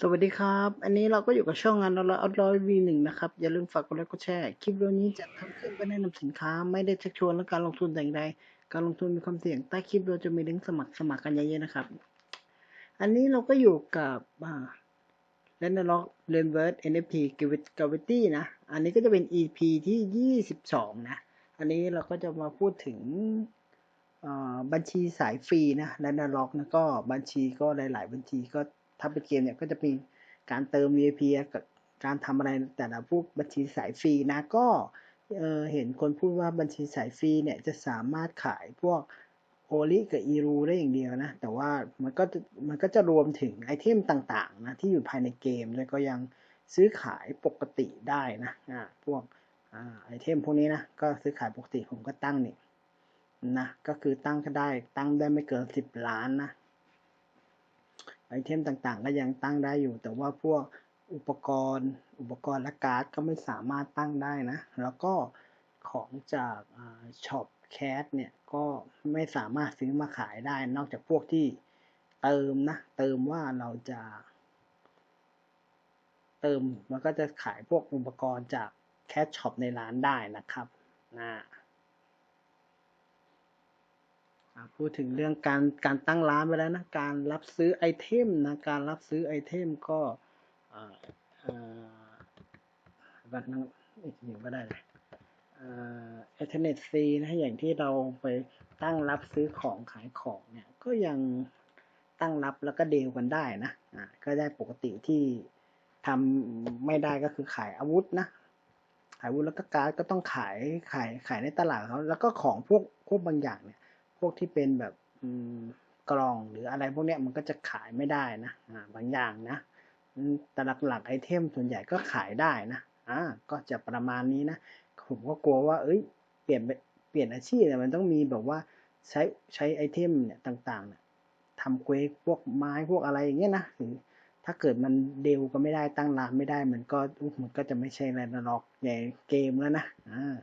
สวัสดีครับ อันนี้เราก็อยู่กับช่องงานเราอัลร้อยวีหนึ่งนะครับ อย่าลืมฝากกดไลค์กดแชร์ คลิปวิดีโอนี้จะทำขึ้นเพื่อแนะนำสินค้า ไม่ได้ชักชวนและการลงทุนแต่อย่างใด การลงทุนมีความเสี่ยง ใต้คลิปเราจะมีลิงก์สมัครสมัครกันเยอะๆนะครับ อันนี้เราก็อยู่กับเลนล็อกเรนเวิร์ด NFT Gravity นะ อันนี้ก็จะเป็น EP ที่ 22 นะ อันนี้เราก็จะมาพูดถึงบัญชีสายฟรีนะและนล็อกนะก็บัญชีก็หลาย ๆ บัญชีก็ ถ้าเป็นเกมเนี่ยก็จะมีการเติม VIP กับการทำอะไรแต่ละพวกบัญชีสายฟรีนะก็เเห็นคนพูดว่าบัญชีสายฟรีเนี่ยจะสามารถขายพวกโอลิกับอีรูได้อย่างเดียวนะ แต่ว่ามันก็จะมันก็จะรวมถึงไอเทมต่างๆนะที่อยู่ภายในเกมแล้วก็ยังซื้อขายปกติได้นะอ่าพวกอ่าไอเทมพวกนี้นะก็ซื้อขายปกติผมก็ตั้งนี่นะก็คือตั้งก็ได้ตั้งได้ไม่เกินสิบล้านนะ ไอเทมต่างๆ ก็ยังตั้งได้อยู่ แต่ว่าพวกอุปกรณ์ อุปกรณ์และการ์ดก็ไม่สามารถตั้งได้นะ แล้วก็ของจากช็อปแคสเนี่ยก็ไม่สามารถซื้อมาขายได้ นอกจากพวกที่เติมนะ เติมว่าเราจะ เติมมันก็จะขายพวกอุปกรณ์จากแคสช็อปในร้านได้นะครับนะอะ พูดถึงเรื่องการการตั้งร้านไปแล้วนะ การรับซื้อไอเทมนะ การรับซื้อไอเทมก็อ่าอ่าบัตรนั่งอีกหนึ่งก็ได้เลยเอเทเนตซีนะอย่างที่เราไปตั้งรับซื้อของขายของเนี่ยก็ยังตั้งรับแล้วก็เดลกันได้นะอ่าก็ได้ปกติที่ทำไม่ได้ก็คือขายอาวุธนะขายอาวุธแล้วก็การ์ดก็ต้องขายขายขายในตลาดเขาแล้วก็ของพวกพวกบางอย่างเนี่ย พวกที่เป็นแบบกล่องหรืออะไรพวกเนี้ยมันก็จะขายไม่ได้นะบางอย่างนะแต่หลักๆไอเทมส่วนใหญ่ก็ขายได้นะอ่าก็จะประมาณนี้นะผมก็กลัวว่า เอ้ย เปลี่ยนเปลี่ยนอาชีพเนี่ยมันต้องมีแบบว่าใช้ใช้ไอเทมเนี่ยต่างๆเนี่ยทำเควสพวกไม้พวกอะไรอย่างเงี้ยนะหรือถ้าเกิดมันเดลก็ไม่ได้ตั้งร้านไม่ได้ มันก็มันก็จะไม่ใช่แรนด์ล็อกในเกมแล้วนะอ่า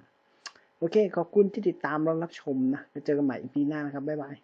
โอเค ขอบคุณที่ติดตามรับชมนะ จะเจอกันใหม่อีพีหน้านะครับ บ๊ายบาย